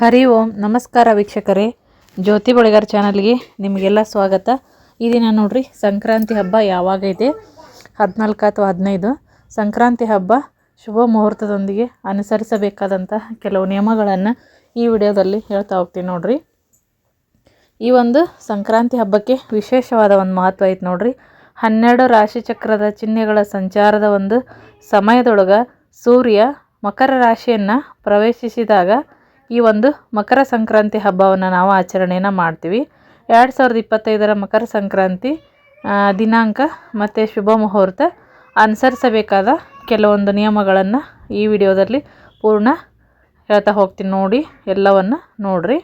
ಹರಿ ಓಂ. ನಮಸ್ಕಾರ ವೀಕ್ಷಕರೇ. ಜ್ಯೋತಿ ಬಳಿಗಾರ್ ಚಾನಲ್ಗೆ ನಿಮಗೆಲ್ಲ ಸ್ವಾಗತ. ಈ ದಿನ ನೋಡ್ರಿ, ಸಂಕ್ರಾಂತಿ ಹಬ್ಬ ಯಾವಾಗೈತೆ ಹದಿನಾಲ್ಕು ಅಥವಾ ಹದಿನೈದು. ಸಂಕ್ರಾಂತಿ ಹಬ್ಬ ಶುಭ ಮುಹೂರ್ತದೊಂದಿಗೆ ಅನುಸರಿಸಬೇಕಾದಂಥ ಕೆಲವು ನಿಯಮಗಳನ್ನು ಈ ವಿಡಿಯೋದಲ್ಲಿ ಹೇಳ್ತಾ ಹೋಗ್ತೀನಿ ನೋಡ್ರಿ. ಈ ಒಂದು ಸಂಕ್ರಾಂತಿ ಹಬ್ಬಕ್ಕೆ ವಿಶೇಷವಾದ ಒಂದು ಮಹತ್ವ ಐತೆ ನೋಡ್ರಿ. ಹನ್ನೆರಡು ರಾಶಿ ಚಕ್ರದ ಚಿಹ್ನೆಗಳ ಸಂಚಾರದ ಒಂದು ಸಮಯದೊಳಗೆ ಸೂರ್ಯ ಮಕರ ರಾಶಿಯನ್ನು ಪ್ರವೇಶಿಸಿದಾಗ ಈ ಒಂದು ಮಕರ ಸಂಕ್ರಾಂತಿ ಹಬ್ಬವನ್ನು ನಾವು ಆಚರಣೆಯನ್ನು ಮಾಡ್ತೀವಿ. ಎರಡು ಸಾವಿರದ ಇಪ್ಪತ್ತೈದರ ಮಕರ ಸಂಕ್ರಾಂತಿ ದಿನಾಂಕ ಮತ್ತು ಶುಭ ಮುಹೂರ್ತ ಅನುಸರಿಸಬೇಕಾದ ಕೆಲವೊಂದು ನಿಯಮಗಳನ್ನು ಈ ವಿಡಿಯೋದಲ್ಲಿ ಪೂರ್ಣ ಹೇಳ್ತಾ ಹೋಗ್ತೀನಿ ನೋಡಿ, ಎಲ್ಲವನ್ನು ನೋಡ್ರಿ.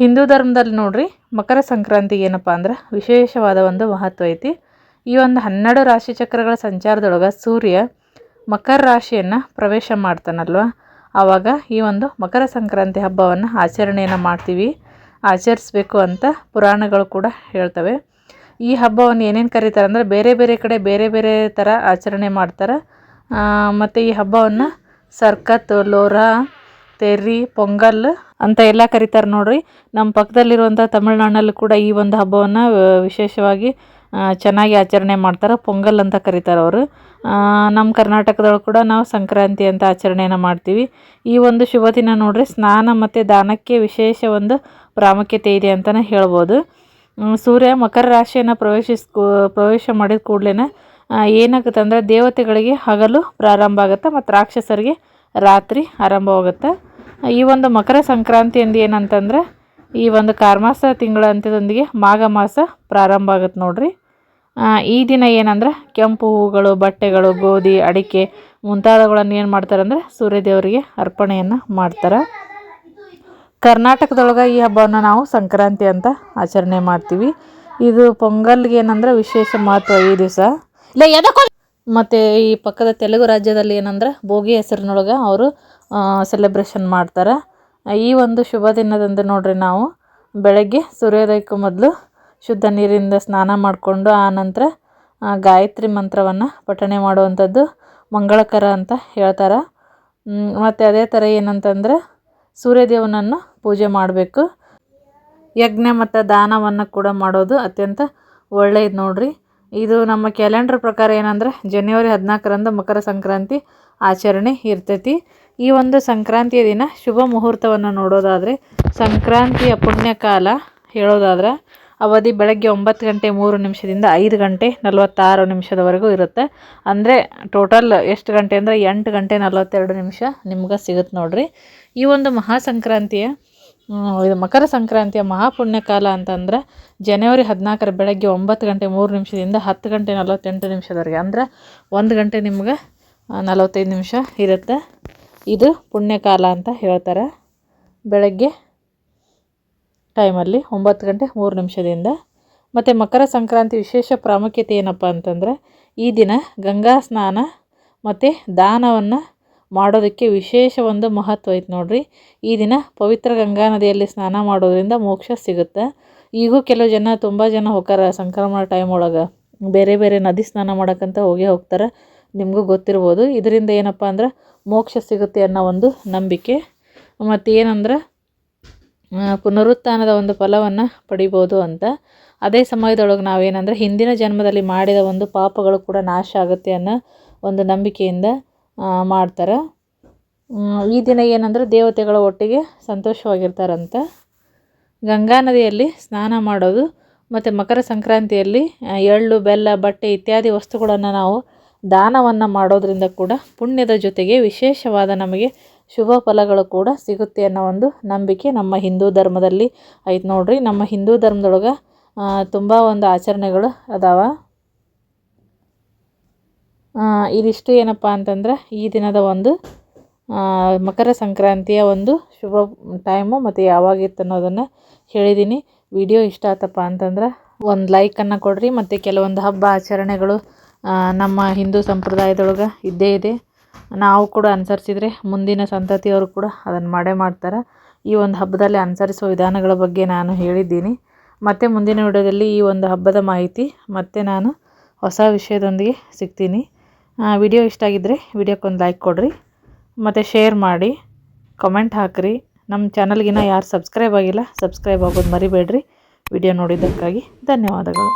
ಹಿಂದೂ ಧರ್ಮದಲ್ಲಿ ನೋಡ್ರಿ, ಮಕರ ಸಂಕ್ರಾಂತಿಗೆ ಏನಪ್ಪ ಅಂದ್ರೆ ವಿಶೇಷವಾದ ಒಂದು ಮಹತ್ವ ಐತಿ. ಈ ಒಂದು ಹನ್ನೆರಡು ರಾಶಿ ಚಕ್ರಗಳ ಸಂಚಾರದೊಳಗೆ ಸೂರ್ಯ ಮಕರ ರಾಶಿಯನ್ನು ಪ್ರವೇಶ ಮಾಡ್ತಾನಲ್ವ? ಆವಾಗ ಈ ಒಂದು ಮಕರ ಸಂಕ್ರಾಂತಿ ಹಬ್ಬವನ್ನು ಆಚರಣೆಯನ್ನು ಮಾಡ್ತೀವಿ. ಆಚರಿಸ್ಬೇಕು ಅಂತ ಪುರಾಣಗಳು ಕೂಡ ಹೇಳ್ತವೆ. ಈ ಹಬ್ಬವನ್ನು ಏನೇನು ಕರೀತಾರೆ ಅಂದರೆ ಬೇರೆ ಬೇರೆ ಕಡೆ ಬೇರೆ ಬೇರೆ ಥರ ಆಚರಣೆ ಮಾಡ್ತಾರೆ. ಮತ್ತು ಈ ಹಬ್ಬವನ್ನು ಸರ್ಕತ್, ಲೋರಾ, ತೆರಿ, ಪೊಂಗಲ್ ಅಂತ ಎಲ್ಲ ಕರೀತಾರೆ ನೋಡ್ರಿ. ನಮ್ಮ ಪಕ್ಕದಲ್ಲಿರುವಂಥ ತಮಿಳ್ನಾಡಲ್ಲೂ ಕೂಡ ಈ ಒಂದು ಹಬ್ಬವನ್ನು, ವಿಶೇಷವಾಗಿ ಚೆನ್ನಾಗಿ ಆಚರಣೆ ಮಾಡ್ತಾರೆ. ಪೊಂಗಲ್ ಅಂತ ಕರೀತಾರೆ ಅವರು. ನಮ್ಮ ಕರ್ನಾಟಕದೊಳಗೆ ಕೂಡ ನಾವು ಸಂಕ್ರಾಂತಿ ಅಂತ ಆಚರಣೆಯನ್ನು ಮಾಡ್ತೀವಿ. ಈ ಒಂದು ಶುಭ ದಿನ ನೋಡ್ರಿ ಸ್ನಾನ ಮತ್ತು ದಾನಕ್ಕೆ ವಿಶೇಷ ಒಂದು ಪ್ರಾಮುಖ್ಯತೆ ಇದೆ ಅಂತಲೇ ಹೇಳ್ಬೋದು. ಸೂರ್ಯ ಮಕರ ರಾಶಿಯನ್ನು ಪ್ರವೇಶಿಸ್ ಪ್ರವೇಶ ಮಾಡಿದ ಕೂಡಲೇ ಏನಾಗುತ್ತೆ ಅಂದರೆ ದೇವತೆಗಳಿಗೆ ಹಗಲು ಪ್ರಾರಂಭ ಆಗುತ್ತೆ ಮತ್ತು ರಾಕ್ಷಸರಿಗೆ ರಾತ್ರಿ ಆರಂಭವಾಗುತ್ತೆ ಈ ಒಂದು ಮಕರ ಸಂಕ್ರಾಂತಿ ಎಂದು ಏನಂತಂದ್ರೆ, ಈ ಒಂದು ಕಾರ್ಮಾಸ ತಿಂಗಳ ಅಂತ್ಯದೊಂದಿಗೆ ಮಾಘ ಮಾಸ ಪ್ರಾರಂಭ ಆಗುತ್ತೆ ನೋಡ್ರಿ. ಈ ದಿನ ಏನಂದ್ರೆ ಕೆಂಪು ಹೂಗಳು ಬಟ್ಟೆಗಳು ಗೋಧಿ ಅಡಿಕೆ ಮುಂತಾದವುಗಳನ್ನು ಏನು ಮಾಡ್ತಾರೆ ಅಂದರೆ ಸೂರ್ಯದೇವರಿಗೆ ಅರ್ಪಣೆಯನ್ನು ಮಾಡ್ತಾರೆ. ಕರ್ನಾಟಕದೊಳಗೆ ಈ ಹಬ್ಬವನ್ನು ನಾವು ಸಂಕ್ರಾಂತಿ ಅಂತ ಆಚರಣೆ ಮಾಡ್ತೀವಿ. ಇದು ಪೊಂಗಲ್ಗೆ ಏನಂದ್ರೆ ವಿಶೇಷ ಮಹತ್ವ ಈ ದಿವಸ. ಮತ್ತು ಈ ಪಕ್ಕದ ತೆಲುಗು ರಾಜ್ಯದಲ್ಲಿ ಏನಂದ್ರೆ ಭೋಗಿ ಹೆಸರಿನೊಳಗೆ ಅವರು ಸೆಲೆಬ್ರೇಷನ್ ಮಾಡ್ತಾರೆ. ಈ ಒಂದು ಶುಭ ದಿನದಂದು ನೋಡ್ರಿ ನಾವು. ಬೆಳಗ್ಗೆ ಸೂರ್ಯೋದಯಕ್ಕೂ ಮೊದಲು ಶುದ್ಧ ನೀರಿಂದ ಸ್ನಾನ ಮಾಡಿಕೊಂಡು ಆ ನಂತರ ಗಾಯತ್ರಿ ಮಂತ್ರವನ್ನು ಪಠಣೆ ಮಾಡುವಂಥದ್ದು ಮಂಗಳಕರ ಅಂತ ಹೇಳ್ತಾರೆ. ಮತ್ತು ಅದೇ ಥರ ಏನಂತಂದ್ರೆ ಸೂರ್ಯದೇವನನ್ನು ಪೂಜೆ ಮಾಡಬೇಕು. ಯಜ್ಞ ಮತ್ತು ದಾನವನ್ನು ಕೂಡ ಮಾಡೋದು ಅತ್ಯಂತ ಒಳ್ಳೆಯದು ನೋಡ್ರಿ. ಇದು ನಮ್ಮ ಕ್ಯಾಲೆಂಡರ್ ಪ್ರಕಾರ ಏನಂದ್ರೆ ಜನವರಿ ಹದಿನಾಲ್ಕರಂದು ಮಕರ ಸಂಕ್ರಾಂತಿ ಆಚರಣೆ ಇರ್ತೈತಿ. ಈ ಒಂದು ಸಂಕ್ರಾಂತಿಯ ದಿನ ಶುಭ ಮುಹೂರ್ತವನ್ನು ನೋಡೋದಾದರೆ ಸಂಕ್ರಾಂತಿಯ ಪುಣ್ಯಕಾಲ ಹೇಳೋದಾದ್ರೆ ಅವಧಿ ಬೆಳಗ್ಗೆ ಒಂಬತ್ತು ಗಂಟೆ ಮೂರು ನಿಮಿಷದಿಂದ ಐದು ಗಂಟೆ ನಲವತ್ತಾರು ನಿಮಿಷದವರೆಗೂ ಇರುತ್ತೆ. ಅಂದರೆ ಟೋಟಲ್ ಎಷ್ಟು ಗಂಟೆ ಅಂದರೆ ಎಂಟು ಗಂಟೆ ನಲವತ್ತೆರಡು ನಿಮಿಷ ನಿಮ್ಗೆ ಸಿಗುತ್ತೆ ನೋಡಿರಿ. ಈ ಒಂದು ಮಹಾ ಸಂಕ್ರಾಂತಿಯ ಇದು ಮಕರ ಸಂಕ್ರಾಂತಿಯ ಮಹಾಪುಣ್ಯಕಾಲ ಅಂತಂದ್ರೆ ಜನವರಿ ಹದಿನಾಲ್ಕರ ಬೆಳಗ್ಗೆ ಒಂಬತ್ತು ಗಂಟೆ ಮೂರು ನಿಮಿಷದಿಂದ ಹತ್ತು ಗಂಟೆ ನಲವತ್ತೆಂಟು ನಿಮಿಷದವರೆಗೆ. ಅಂದ್ರೆ ಒಂದು ಗಂಟೆ ನಿಮ್ಗೆ ನಲವತ್ತೈದು ನಿಮಿಷ ಇರುತ್ತೆ. ಇದು ಪುಣ್ಯಕಾಲ ಅಂತ ಹೇಳ್ತಾರೆ. ಬೆಳಗ್ಗೆ ಟೈಮಲ್ಲಿ ಒಂಬತ್ತು ಗಂಟೆ ಮೂರು ನಿಮಿಷದಿಂದ. ಮತ್ತು ಮಕರ ಸಂಕ್ರಾಂತಿ ವಿಶೇಷ ಪ್ರಾಮುಖ್ಯತೆ ಏನಪ್ಪ ಅಂತಂದರೆ, ಈ ದಿನ ಗಂಗಾ ಸ್ನಾನ ಮತ್ತು ದಾನವನ್ನು ಮಾಡೋದಕ್ಕೆ ವಿಶೇಷ ಒಂದು ಮಹತ್ವ ಐತೆ ನೋಡಿರಿ. ಈ ದಿನ ಪವಿತ್ರ ಗಂಗಾ ನದಿಯಲ್ಲಿ ಸ್ನಾನ ಮಾಡೋದರಿಂದ ಮೋಕ್ಷ ಸಿಗುತ್ತೆ. ಈಗೂ ಕೆಲವು ಜನ, ತುಂಬ ಜನ ಹೋಗ್ತಾರೆ ಸಂಕ್ರಮಣ ಟೈಮ್ ಒಳಗೆ. ಬೇರೆ ಬೇರೆ ನದಿ ಸ್ನಾನ ಮಾಡೋಕ್ಕಂತ ಹೋಗೇ ಹೋಗ್ತಾರೆ. ನಿಮಗೂ ಗೊತ್ತಿರ್ಬೋದು. ಇದರಿಂದ ಏನಪ್ಪ ಅಂದ್ರೆ ಮೋಕ್ಷ ಸಿಗುತ್ತೆ ಅನ್ನೋ ಒಂದು ನಂಬಿಕೆ. ಮತ್ತು ಏನಂದ್ರೆ ಪುನರುತ್ಥಾನದ ಒಂದು ಫಲವನ್ನು ಪಡಿಬೋದು ಅಂತ. ಅದೇ ಸಮಯದೊಳಗೆ ನಾವೇನಂದರೆ ಹಿಂದಿನ ಜನ್ಮದಲ್ಲಿ ಮಾಡಿದ ಒಂದು ಪಾಪಗಳು ಕೂಡ ನಾಶ ಆಗುತ್ತೆ ಅನ್ನೋ ಒಂದು ನಂಬಿಕೆಯಿಂದ ಮಾಡ್ತಾರೆ. ಈ ದಿನ ಏನಂದ್ರೆ ದೇವತೆಗಳ ಒಟ್ಟಿಗೆ ಸಂತೋಷವಾಗಿರ್ತಾರಂತ. ಗಂಗಾ ನದಿಯಲ್ಲಿ ಸ್ನಾನ ಮಾಡೋದು ಮತ್ತು ಮಕರ ಸಂಕ್ರಾಂತಿಯಲ್ಲಿ ಎಳ್ಳು, ಬೆಲ್ಲ, ಬಟ್ಟೆ ಇತ್ಯಾದಿ ವಸ್ತುಗಳನ್ನು ನಾವು ದಾನವನ್ನು ಮಾಡೋದರಿಂದ ಕೂಡ ಪುಣ್ಯದ ಜೊತೆಗೆ ವಿಶೇಷವಾದ ನಮಗೆ ಶುಭ ಫಲಗಳು ಕೂಡ ಸಿಗುತ್ತೆ ಅನ್ನೋ ಒಂದು ನಂಬಿಕೆ ನಮ್ಮ ಹಿಂದೂ ಧರ್ಮದಲ್ಲಿ ಐತೆ ನೋಡ್ರಿ. ನಮ್ಮ ಹಿಂದೂ ಧರ್ಮದೊಳಗೆ ತುಂಬ ಒಂದು ಆಚರಣೆಗಳು ಅದಾವ. ಇದಿಷ್ಟು ಏನಪ್ಪ ಅಂತಂದ್ರೆ, ಈ ದಿನದ ಒಂದು ಮಕರ ಸಂಕ್ರಾಂತಿಯ ಒಂದು ಶುಭ ಟೈಮು ಮತ್ತು ಯಾವಾಗಿತ್ತು ಅನ್ನೋದನ್ನು ಹೇಳಿದ್ದೀನಿ ವಿಡಿಯೋ ಇಷ್ಟ ಆತಪ್ಪ ಅಂತಂದ್ರೆ, ಒಂದು ಲೈಕನ್ನು ಕೊಡ್ರಿ. ಮತ್ತು ಕೆಲವೊಂದು ಹಬ್ಬ ಆಚರಣೆಗಳು ನಮ್ಮ ಹಿಂದೂ ಸಂಪ್ರದಾಯದೊಳಗೆ ಇದ್ದೇ ಇದೆ. ನಾವು ಕೂಡ ಅನುಸರಿಸಿದ್ರೆ ಮುಂದಿನ ಸಂತತಿಯವರು ಕೂಡ ಅದನ್ನು ಮಾಡೇ ಮಾಡ್ತಾರೆ. ಈ ಒಂದು ಹಬ್ಬದಲ್ಲಿ ಅನುಸರಿಸುವ ವಿಧಾನಗಳ ಬಗ್ಗೆ ನಾನು ಹೇಳಿದ್ದೀನಿ. ಮತ್ತು ಮುಂದಿನ ವಿಡಿಯೋದಲ್ಲಿ ಈ ಒಂದು ಹಬ್ಬದ ಮಾಹಿತಿ ಮತ್ತೆ ನಾನು ಹೊಸ ವಿಷಯದೊಂದಿಗೆ ಸಿಗ್ತೀನಿ. ವಿಡಿಯೋ ಇಷ್ಟ ಆಗಿದ್ದರೆ ವಿಡಿಯೋಕ್ಕೊಂದು ಲೈಕ್ ಕೊಡ್ರಿ. ಮತ್ತು ಶೇರ್ ಮಾಡಿ, ಕಮೆಂಟ್ ಹಾಕಿರಿ. ನಮ್ಮ ಚಾನಲ್ಗಿನ ಯಾರು ಸಬ್ಸ್ಕ್ರೈಬ್ ಆಗಿಲ್ಲ, ಸಬ್ಸ್ಕ್ರೈಬ್ ಆಗೋದು ಮರಿಬೇಡ್ರಿ. ವಿಡಿಯೋ ನೋಡಿದ್ದಕ್ಕಾಗಿ ಧನ್ಯವಾದಗಳು.